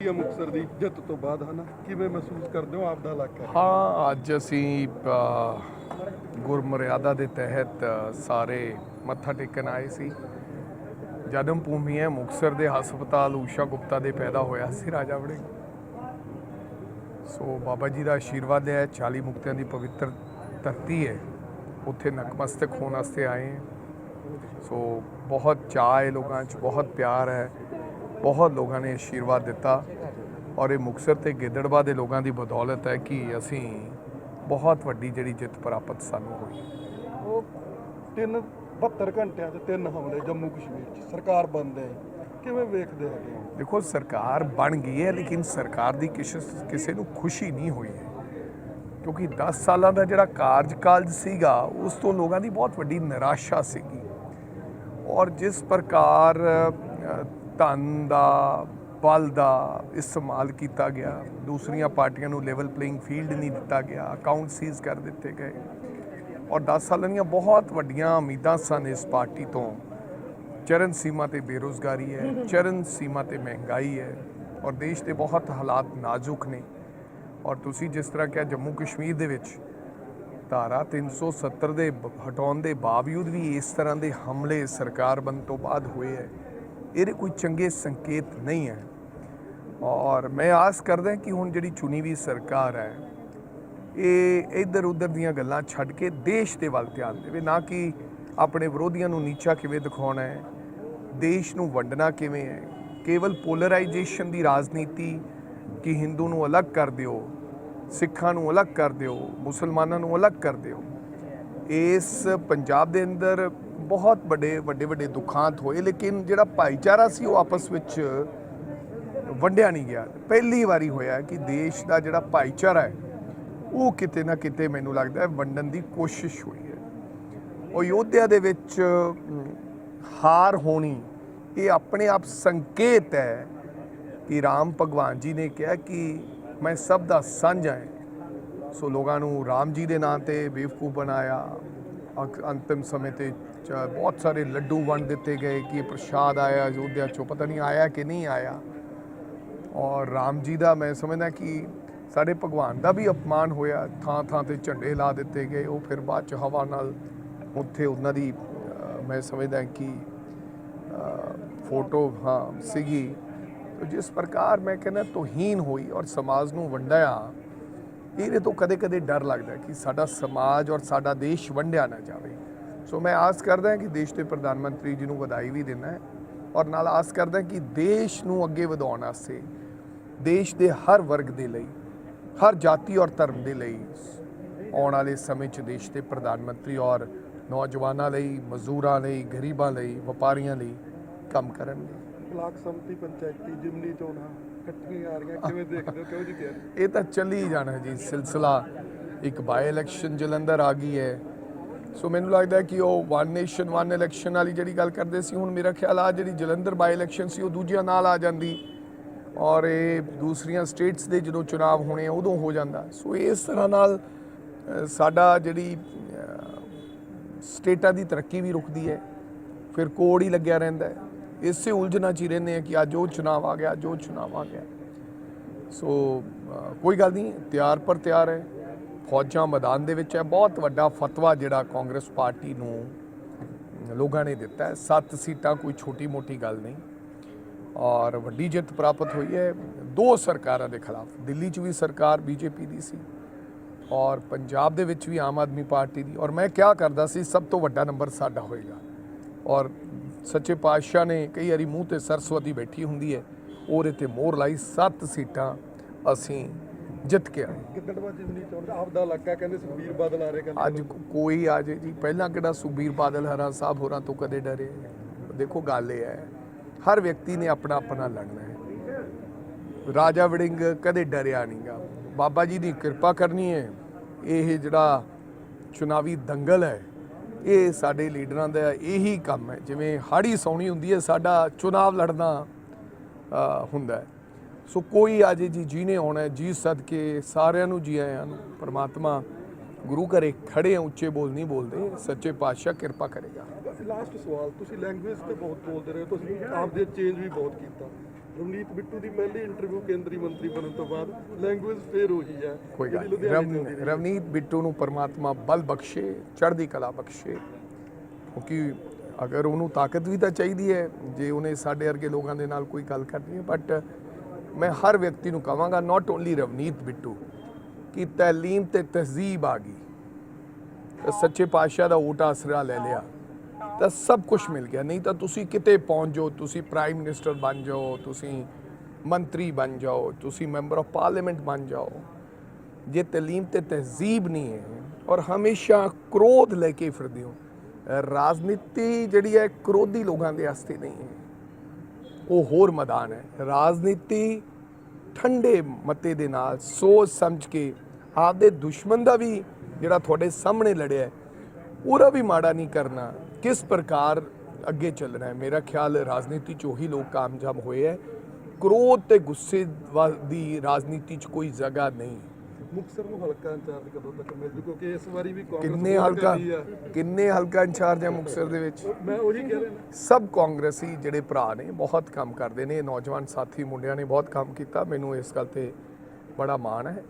ਹੈ ਮੁਕਤਸਰ ਦੀ ਜਿੱਤ ਤੋਂ ਬਾਅਦ, ਹਨਾ? ਕਿਵੇਂ ਮਹਿਸੂਸ ਕਰਦੇ ਹੋ ਆਪ ਦਾ ਇਲਾਕਾ? ਹਾਂ, ਅੱਜ ਅਸੀਂ ਗੁਰਮਰਿਆਦਾ ਦੇ ਤਹਿਤ ਸਾਰੇ ਮੱਥਾ ਟੇਕਣ ਆਏ ਸੀ। ਜਨਮ ਭੂਮੀ ਹੈ ਮੁਕਤਸਰ ਦੇ ਹਸਪਤਾਲ ਊਸ਼ਾ ਗੁਪਤਾ ਦੇ ਪੈਦਾ ਹੋਇਆ ਸੀ ਰਾਜਾ ਵੜਿੰਗ। ਸੋ ਬਾਬਾ ਜੀ ਦਾ ਆਸ਼ੀਰਵਾਦ ਹੈ 40 ਮੁਕਤਿਆਂ ਦੀ ਪਵਿੱਤਰ ਧਰਤੀ ਹੈ। ਉੱਥੇ ਨਕਮਸਤਕ ਹੋਣ ਵਾਸਤੇ ਆਏ ਸੋ ਬਹੁਤ ਚਾਅ ਹੈ ਲੋਕਾਂ 'ਚ, ਬਹੁਤ ਪਿਆਰ ਹੈ। ਬਹੁਤ ਲੋਕਾਂ ਨੇ ਆਸ਼ੀਰਵਾਦ ਦਿੱਤਾ ਔਰ ਇਹ ਮੁਕਤਸਰ ਤੇ ਗਿੱਦੜਵਾ ਦੇ ਲੋਕਾਂ ਦੀ ਬਦੌਲਤ ਹੈ ਕਿ ਅਸੀਂ ਬਹੁਤ ਵੱਡੀ ਜਿਹੜੀ ਜਿੱਤ ਪ੍ਰਾਪਤ ਸਾਨੂੰ ਹੋਈ। ਉਹ ਤਿੰਨ 72 ਘੰਟਿਆਂ 'ਚ ਤਿੰਨ ਹਮਲੇ ਜੰਮੂ ਕਸ਼ਮੀਰ 'ਚ। ਸਰਕਾਰ ਬੰਦ ਹੈ। ਕਿਵੇਂ ਵੇਖਦੇ ਹੈਗੇ ਹੋ? ਦੇਖੋ ਸਰਕਾਰ ਬਣ ਗਈ ਹੈ ਲੇਕਿਨ ਸਰਕਾਰ ਦੀ ਕਿਸੇ ਨੂੰ ਖੁਸ਼ੀ ਨਹੀਂ ਹੋਈ ਹੈ। ਕਿਉਂਕਿ 10 ਸਾਲਾਂ ਦਾ ਜਿਹੜਾ ਕਾਰਜਕਾਲ ਸੀਗਾ ਉਸ ਤੋਂ ਲੋਕਾਂ ਦੀ ਬਹੁਤ ਵੱਡੀ ਨਿਰਾਸ਼ਾ ਸੀਗੀ। ਔਰ ਜਿਸ ਪ੍ਰਕਾਰ ਧਨ ਦਾ, ਬਲ ਦਾ ਇਸਤੇਮਾਲ ਕੀਤਾ ਗਿਆ। ਦੂਸਰੀਆਂ ਪਾਰਟੀਆਂ ਨੂੰ ਲੈਵਲ ਪਲੇਇੰਗ ਫੀਲਡ ਨਹੀਂ ਦਿੱਤਾ ਗਿਆ। ਅਕਾਊਂਟ ਸੀਜ਼ ਕਰ ਦਿੱਤੇ ਗਏ। ਔਰ 10 ਸਾਲਾਂ ਦੀਆਂ ਬਹੁਤ ਵੱਡੀਆਂ ਉਮੀਦਾਂ ਸਨ ਇਸ ਪਾਰਟੀ ਤੋਂ। ਚਰਨ ਸੀਮਾ ਤੇ ਬੇਰੋਜ਼ਗਾਰੀ ਹੈ। ਚਰਨ ਸੀਮਾ ਤੇ ਮਹਿੰਗਾਈ ਹੈ। ਔਰ ਦੇਸ਼ ਦੇ ਬਹੁਤ ਹਾਲਾਤ ਨਾਜ਼ੁਕ ਨੇ। ਔਰ ਤੁਸੀਂ ਜਿਸ ਤਰ੍ਹਾਂ ਕਿਹਾ ਜੰਮੂ ਕਸ਼ਮੀਰ ਦੇ ਵਿੱਚ, ਧਾਰਾ 370 ਦੇ ਹਟਾਉਣ ਦੇ ਬਾਵਜੂਦ ਵੀ ਇਸ ਤਰ੍ਹਾਂ ਦੇ ਹਮਲੇ ਸਰਕਾਰ ਬਣ ਤੋਂ ਬਾਅਦ ਹੋਏ ਹੈ। ਇਹਦੇ ਕੋਈ ਚੰਗੇ ਸੰਕੇਤ ਨਹੀਂ ਹੈ। ਔਰ ਮੈਂ ਆਸ ਕਰਦਾ ਕਿ ਹੁਣ ਜਿਹੜੀ ਚੁਣੀ ਵੀ ਸਰਕਾਰ ਹੈ, ਇਹ ਇੱਧਰ ਉੱਧਰ ਦੀਆਂ ਗੱਲਾਂ ਛੱਡ ਕੇ ਦੇਸ਼ ਦੇ ਵੱਲ ਧਿਆਨ ਦੇਵੇ। ਨਾ ਕਿ ਆਪਣੇ ਵਿਰੋਧੀਆਂ ਨੂੰ ਨੀਚਾ ਕਿਵੇਂ ਦਿਖਾਉਣਾ ਹੈ, ਦੇਸ਼ ਨੂੰ ਵੰਡਣਾ ਕਿਵੇਂ ਹੈ। ਕੇਵਲ ਪੋਲਰਾਈਜੇਸ਼ਨ ਦੀ ਰਾਜਨੀਤੀ ਕਿ ਹਿੰਦੂ ਨੂੰ ਅਲੱਗ ਕਰ ਦਿਓ, ਸਿੱਖਾਂ ਨੂੰ ਅਲੱਗ ਕਰ ਦਿਓ, ਮੁਸਲਮਾਨਾਂ ਨੂੰ ਅਲੱਗ ਕਰ ਦਿਓ, ਇਸ ਪੰਜਾਬ ਦੇ ਅੰਦਰ ਬਹੁਤ ਵੱਡੇ ਵੱਡੇ ਵੱਡੇ ਦੁਖਾਂਤ ਹੋਏ, ਲੇਕਿਨ ਜਿਹੜਾ ਭਾਈਚਾਰਾ ਸੀ ਉਹ ਆਪਸ ਵਿੱਚ ਵੰਡਿਆ ਨਹੀਂ ਗਿਆ। ਪਹਿਲੀ ਵਾਰੀ ਹੋਇਆ ਕਿ ਦੇਸ਼ ਦਾ ਜਿਹੜਾ ਭਾਈਚਾਰਾ ਹੈ, ਉਹ ਕਿਤੇ ਨਾ ਕਿਤੇ ਮੈਨੂੰ ਲੱਗਦਾ ਹੈ ਵੰਡਣ ਦੀ ਕੋਸ਼ਿਸ਼ ਹੋਈ ਹੈ। ਉਹ ਯੋਧਿਆ ਦੇ ਵਿੱਚ ਹਾਰ ਹੋਣੀ, ਇਹ ਆਪਣੇ ਆਪ ਸੰਕੇਤ ਹੈ ਕਿ ਰਾਮ ਭਗਵਾਨ ਜੀ ਨੇ ਕਿਹਾ ਕਿ ਮੈਂ ਸਭ ਦਾ ਸਾਂਝਾ ਹੈ। ਸੋ ਲੋਕਾਂ ਨੂੰ ਰਾਮ ਜੀ ਦੇ ਨਾਂ ਤੇ ਬੇਵਕੂਫ ਬਣਾਇਆ। ਅਕ- ਅੰਤਿਮ ਸਮੇਂ ਤੇ ਬਹੁਤ ਸਾਰੇ ਲੱਡੂ ਵੰਡ ਦਿੱਤੇ ਗਏ ਕਿ ਪ੍ਰਸ਼ਾਦ ਆਇਆ, ਅਯੋਧਿਆ ਚੋਂ, ਪਤਾ ਨਹੀਂ ਆਇਆ ਕਿ ਨਹੀਂ ਆਇਆ। ਔਰ ਰਾਮ ਜੀ ਦਾ ਮੈਂ ਸਮਝਦਾ ਕਿ ਸਾਡੇ ਭਗਵਾਨ ਦਾ ਵੀ ਅਪਮਾਨ ਹੋਇਆ। ਥਾਂ ਥਾਂ ਤੇ ਝੰਡੇ ਲਾ ਦਿੱਤੇ ਗਏ। ਉਹ ਫਿਰ ਬਾਅਦ ਚ ਹਵਾ ਨਾਲ ਉੱਥੇ ਉਹਨਾਂ ਦੀ ਮੈਂ ਸਮਝਦਾ ਕਿ ਫੋਟੋ, ਹਾਂ, ਸੀਗੀ। ਜਿਸ ਪ੍ਰਕਾਰ ਮੈਂ ਕਹਿੰਦਾ ਤੋਹੀਨ ਹੋਈ ਔਰ ਸਮਾਜ ਨੂੰ ਵੰਡਿਆ, ਇਹਦੇ ਤੋਂ ਕਦੇ-ਕਦੇ ਡਰ ਲੱਗਦਾ ਕਿ ਸਾਡਾ ਸਮਾਜ ਔਰ ਸਾਡਾ ਦੇਸ਼ ਵੰਡਿਆ ਨਾ ਜਾਵੇ। ਸੋ ਮੈਂ ਆਸ ਕਰਦਾ ਕਿ ਦੇਸ਼ ਦੇ ਪ੍ਰਧਾਨ ਮੰਤਰੀ ਜੀ ਨੂੰ ਵਧਾਈ ਵੀ ਦੇਣਾ ਹੈ ਔਰ ਨਾਲ ਆਸ ਕਰਦਾ ਕਿ ਦੇਸ਼ ਨੂੰ ਅੱਗੇ ਵਧਾਉਣ ਵਾਸਤੇ ਦੇਸ਼ ਦੇ ਹਰ ਵਰਗ ਦੇ ਲਈ ਹਰ ਜਾਤੀ ਔਰ ਧਰਮ ਦੇ ਲਈ ਆਉਣ ਵਾਲੇ ਸਮੇਂ 'ਚ ਦੇਸ਼ ਦੇ ਪ੍ਰਧਾਨ ਮੰਤਰੀ ਔਰ ਨੌਜਵਾਨਾਂ ਲਈ ਮਜ਼ਦੂਰਾਂ ਲਈ ਗਰੀਬਾਂ ਲਈ ਵਪਾਰੀਆਂ ਲਈ ਕੰਮ ਕਰਨਗੇ। ਬਲਾਕ ਸੰਮਤੀ ਪੰਚਾਇਤੀ ਜਿਮਨੀ ਚੋਣਾਂ ਇਕੱਠੀਆਂ ਆ ਰਹੀਆਂ ਕਿਵੇਂ ਦੇਖਦੇ ਹੋ? ਕਿਹੋ ਜਿਹੀ ਤਿਆਰੀ? ਇਹ ਤਾਂ ਚੱਲੀ ਜਾਣਾ ਜੀ ਸਿਲਸਿਲਾ। ਇੱਕ ਬਾਈ ਇਲੈਕਸ਼ਨ ਜਲੰਧਰ ਆ ਗਈ ਹੈ। ਸੋ ਮੈਨੂੰ ਲੱਗਦਾ ਕਿ ਉਹ ਵਨ ਨੇਸ਼ਨ ਵਨ ਇਲੈਕਸ਼ਨ ਵਾਲੀ ਜਿਹੜੀ ਗੱਲ ਕਰਦੇ ਸੀ, ਹੁਣ ਮੇਰਾ ਖਿਆਲ ਆ ਜਿਹੜੀ ਜਲੰਧਰ ਬਾਈ ਇਲੈਕਸ਼ਨ ਸੀ, ਉਹ ਦੂਜਿਆਂ ਨਾਲ ਆ ਜਾਂਦੀ ਔਰ ਇਹ ਦੂਸਰੀਆਂ ਸਟੇਟਸ ਦੇ ਜਦੋਂ ਚੁਣਾਵ ਹੋਣੇ ਉਦੋਂ ਹੋ ਜਾਂਦਾ। ਸੋ ਇਸ ਤਰ੍ਹਾਂ ਨਾਲ ਸਾਡਾ ਜਿਹੜੀ ਸਟੇਟਾਂ ਦੀ ਤਰੱਕੀ ਵੀ ਰੁਕਦੀ ਹੈ। ਫਿਰ ਕੋੜ ਹੀ ਲੱਗਿਆ ਰਹਿੰਦਾ ਹੈ। ਇਸੇ ਉਲਝਣਾ ਚ ਹੀ ਰਹਿੰਦੇ ਆ ਕਿ ਅੱਜ ਉਹ ਚੁਣਾਵ ਆ ਗਿਆ, ਅੱਜ ਉਹ ਚੁਣਾਵ ਆ ਗਿਆ। ਸੋ ਕੋਈ ਗੱਲ ਨਹੀਂ, ਤਿਆਰ ਪਰ ਤਿਆਰ ਹੈ। ਫੌਜਾਂ ਮੈਦਾਨ ਦੇ ਵਿੱਚ ਹੈ। ਬਹੁਤ ਵੱਡਾ ਫਤਵਾ ਜਿਹੜਾ ਕਾਂਗਰਸ ਪਾਰਟੀ ਨੂੰ ਲੋਕਾਂ ਨੇ ਦਿੱਤਾ ਸੱਤ ਸੀਟਾਂ ਕੋਈ ਛੋਟੀ ਮੋਟੀ ਗੱਲ ਨਹੀਂ। ਔਰ ਵੱਡੀ ਜਿੱਤ ਪ੍ਰਾਪਤ ਹੋਈ ਹੈ। ਦੋ ਸਰਕਾਰਾਂ ਦੇ ਖਿਲਾਫ, ਦਿੱਲੀ 'ਚ ਵੀ ਸਰਕਾਰ, ਬੀਜੇਪੀ ਦੀ ਸੀ ਔਰ ਪੰਜਾਬ ਦੇ ਵਿੱਚ ਵੀ ਆਮ ਆਦਮੀ ਪਾਰਟੀ ਦੀ। ਔਰ ਮੈਂ ਕਿਹਾ ਕਰਦਾ ਸੀ, ਸਭ ਤੋਂ ਵੱਡਾ ਨੰਬਰ ਸਾਡਾ ਹੋਏਗਾ। ਔਰ ਸੱਚੇ ਪਾਤਸ਼ਾਹ ਨੇ ਕਈ ਵਾਰੀ ਮੂੰਹ ਤੇ ਸਰਸਵਤੀ ਬੈਠੀ ਹੁੰਦੀ ਹੈ। ਉਹਦੇ ਤੇ ਮੋਹਰ ਲਾਈ, ਸੱਤ ਸੀਟਾਂ ਅਸੀਂ ਜਿੱਤ ਕੇ ਆਏ। ਗਿੱਦੜਵਾ ਜਿਮਨੀ ਚੋਣ ਆਪ ਦਾ ਇਲਾਕਾ ਕਹਿੰਦੇ ਸੁਖਬੀਰ ਬਾਦਲ ਆ ਰਹੇ ਕਹਿੰਦੇ ਅੱਜ ਕੋਈ ਆ ਜੇ ਜੀ ਪਹਿਲਾਂ ਕਿਹੜਾ ਸੁਖਬੀਰ ਬਾਦਲ ਹਰਾ ਸਾਹਿਬ ਹੋਰਾਂ ਤੋਂ ਕਦੇ ਡਰੇ? ਦੇਖੋ ਗੱਲ ਇਹ ਹੈ ਹਰ ਵਿਅਕਤੀ ਨੇ ਆਪਣਾ ਆਪਣਾ ਲੜਨਾ ਹੈ। ਰਾਜਾ ਵੜਿੰਗ ਕਦੇ ਡਰਿਆ ਨਹੀਂਗਾ ਬਾਬਾ ਜੀ ਦੀ ਕਿਰਪਾ ਕਰਨੀ ਹੈ। ਇਹ ਜਿਹੜਾ ਚੁਣਾਵੀ ਦੰਗਲ ਹੈ ਇਹ ਸਾਡੇ ਲੀਡਰਾਂ ਦਾ ਇਹੀ ਕੰਮ ਹੈ। ਜਿਵੇਂ ਹਾੜੀ ਸੌਣੀ ਹੁੰਦੀ ਹੈ ਸਾਡਾ ਚੁਣਾਵ ਲੜਨਾ ਹੁੰਦਾ ਹੈ। ਸੋ ਕੋਈ ਅੱਜ ਜੀ ਜਿਹਨੇ ਆਉਣਾ ਹੈ, ਜੀ ਸਦਕੇ ਸਾਰਿਆਂ ਨੂੰ ਜੀ ਆਇਆਂ ਨੂੰ ਪ੍ਰਮਾਤਮਾ ਗੁਰੂ ਘਰੇ ਖੜੇ ਆ, ਉੱਚੇ ਬੋਲ ਨਹੀਂ ਬੋਲਦੇ ਸੱਚੇ ਪਾਤਸ਼ਾਹ ਕਿਰਪਾ ਕਰੇਗਾ। ਲਾਸਟ ਸਵਾਲ ਤੁਸੀਂ ਲੈਂਗੁਏਜ ਤੇ ਬਹੁਤ ਬੋਲਦੇ ਰਹੇ ਹੋ ਤੁਸੀਂ ਆਪ ਦੇ ਚੇਂਜ ਵੀ ਬਹੁਤ ਕੀਤਾ। ਰਵਨੀਤ ਬਿੱਟੂ ਦੀ ਪਹਿਲੀ ਇੰਟਰਵਿਊ ਕੇਂਦਰੀ ਮੰਤਰੀ ਬਣਨ ਤੋਂ ਬਾਅਦ ਲੈਂਗੁਏਜ ਫੇਰ ਉਹੀ ਹੈ ਕੋਈ ਗੱਲ ਜਿਹੜੀ ਨਹੀਂ। ਲੁਧਿਆਣੇ ਰਵ- ਤੋਂ ਦੀ। ਰਵਨੀਤ ਬਿੱਟੂ ਨੂੰ ਪਰਮਾਤਮਾ ਬਲ ਬਖਸ਼ੇ ਚੜ੍ਹਦੀ ਕਲਾ ਬਖਸ਼ੇ। ਕਿਉਂਕਿ ਅਗਰ ਉਹਨੂੰ ਤਾਕਤ ਵੀ ਤਾਂ ਚਾਹੀਦੀ ਹੈ ਜੇ ਉਹਨੇ ਸਾਡੇ ਵਰਗੇ ਲੋਕਾਂ ਦੇ ਨਾਲ ਕੋਈ ਗੱਲ ਕਰਨੀ ਹੈ ਬਟ ਮੈਂ ਹਰ ਵਿਅਕਤੀ ਨੂੰ ਕਹਾਂਗਾ ਨਾਟ ਓਨਲੀ ਰਵਨੀਤ ਬਿੱਟੂ, ਕਿ ਤਾਲੀਮ ਤੇ ਤਹਿਜ਼ੀਬ ਆ ਗਈ। ਤਾਂ ਸੱਚੇ ਪਾਤਸ਼ਾਹ ਦਾ ਓਟ ਆਸਰਾ ਲੈ ਲਿਆ ਤਾਂ ਸਭ ਕੁਝ ਮਿਲ ਗਿਆ। ਨਹੀਂ ਤਾਂ ਤੁਸੀਂ ਕਿਤੇ ਪਹੁੰਚ ਜਾਓ, ਤੁਸੀਂ ਪ੍ਰਾਈਮ ਮਿਨਿਸਟਰ ਬਣ ਜਾਓ, ਤੁਸੀਂ ਮੰਤਰੀ ਬਣ ਜਾਓ, ਤੁਸੀਂ ਮੈਂਬਰ ਆਫ ਪਾਰਲੀਮੈਂਟ ਬਣ ਜਾਓ। ਜੇ ਤਾਲੀਮ ਤੇ ਤਹਿਜ਼ੀਬ ਨਹੀਂ ਹੈ ਔਰ ਹਮੇਸ਼ਾ ਕ੍ਰੋਧ ਲੈ ਕੇ ਫਿਰਦੇ ਹੋ, ਰਾਜਨੀਤੀ ਜਿਹੜੀ ਹੈ ਕ੍ਰੋਧੀ ਲੋਕਾਂ ਦੇ ਵਾਸਤੇ ਨਹੀਂ ਹੈ। ਉਹ ਹੋਰ ਮੈਦਾਨ ਹੈ। ਰਾਜਨੀਤੀ ਠੰਡੇ ਮਤੇ ਦੇ ਨਾਲ ਸੋਚ ਸਮਝ ਕੇ ਆਪਦੇ ਦੁਸ਼ਮਣ ਦਾ ਵੀ ਜਿਹੜਾ ਤੁਹਾਡੇ ਸਾਹਮਣੇ ਲੜਿਆ ਉਹਦਾ ਵੀ ਮਾੜਾ ਨਹੀਂ ਕਰਨਾ। ਕਿਸ ਪ੍ਰਕਾਰ ਅੱਗੇ ਚੱਲਣਾ ਹੈ? ਮੇਰਾ ਖਿਆਲ ਰਾਜਨੀਤੀ 'ਚ ਉਹੀ ਲੋਕ ਕਾਮਯਾਬ ਹੋਏ ਹੈ। ਕ੍ਰੋਧ ਤੇ ਗੁੱਸੇ ਵਾ- ਦੀ ਰਾਜਨੀਤੀ 'ਚ ਕੋਈ ਜਗ੍ਹਾ ਨਹੀਂ। ਮੁਕਤਸਰ ਨੂੰ ਹਲਕਾ ਇੰਚਾਰਜ ਕਦੋਂ ਤੱਕ ਮਿਲ ਜੂ? ਕਿਉਂਕਿ ਇਸ ਵਾਰੀ ਵੀ ਕਾਂਗਰਸ ਕਿੰਨੇ ਹਲਕਾ। ਕਿੰਨੇ ਹਲਕਾ ਇੰਚਾਰਜ ਹੈ ਮੁਕਤਸਰ ਦੇ ਵਿੱਚ? ਮੈਂ ਉਹੀ ਕਹਿ ਰਿਹਾ ਨਾ। ਸਭ ਕਾਂਗਰਸੀ ਜਿਹੜੇ ਭਰਾ ਨੇ ਬਹੁਤ ਕੰਮ ਕਰਦੇ ਨੇ। ਨੌਜਵਾਨ ਸਾਥੀ ਮੁੰਡਿਆਂ ਨੇ ਬਹੁਤ ਕੰਮ ਕੀਤਾ। ਮੈਨੂੰ ਇਸ ਗੱਲ ਤੇ ਬੜਾ ਮਾਣ ਹੈ।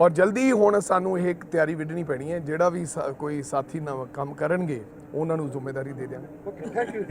ਔਰ ਜਲਦੀ ਹੁਣ ਸਾਨੂੰ ਇਹ ਤਿਆਰੀ ਵਿੱਢਣੀ ਪੈਣੀ ਹੈ। ਜਿਹੜਾ ਵੀ ਕੋਈ ਸਾਥੀ ਨਵਾਂ ਕੰਮ ਕਰਨਗੇ ਉਹਨਾਂ ਨੂੰ ਜ਼ਿੰਮੇਵਾਰੀ ਦੇ ਦਿਆਂਗੇ। Okay thank you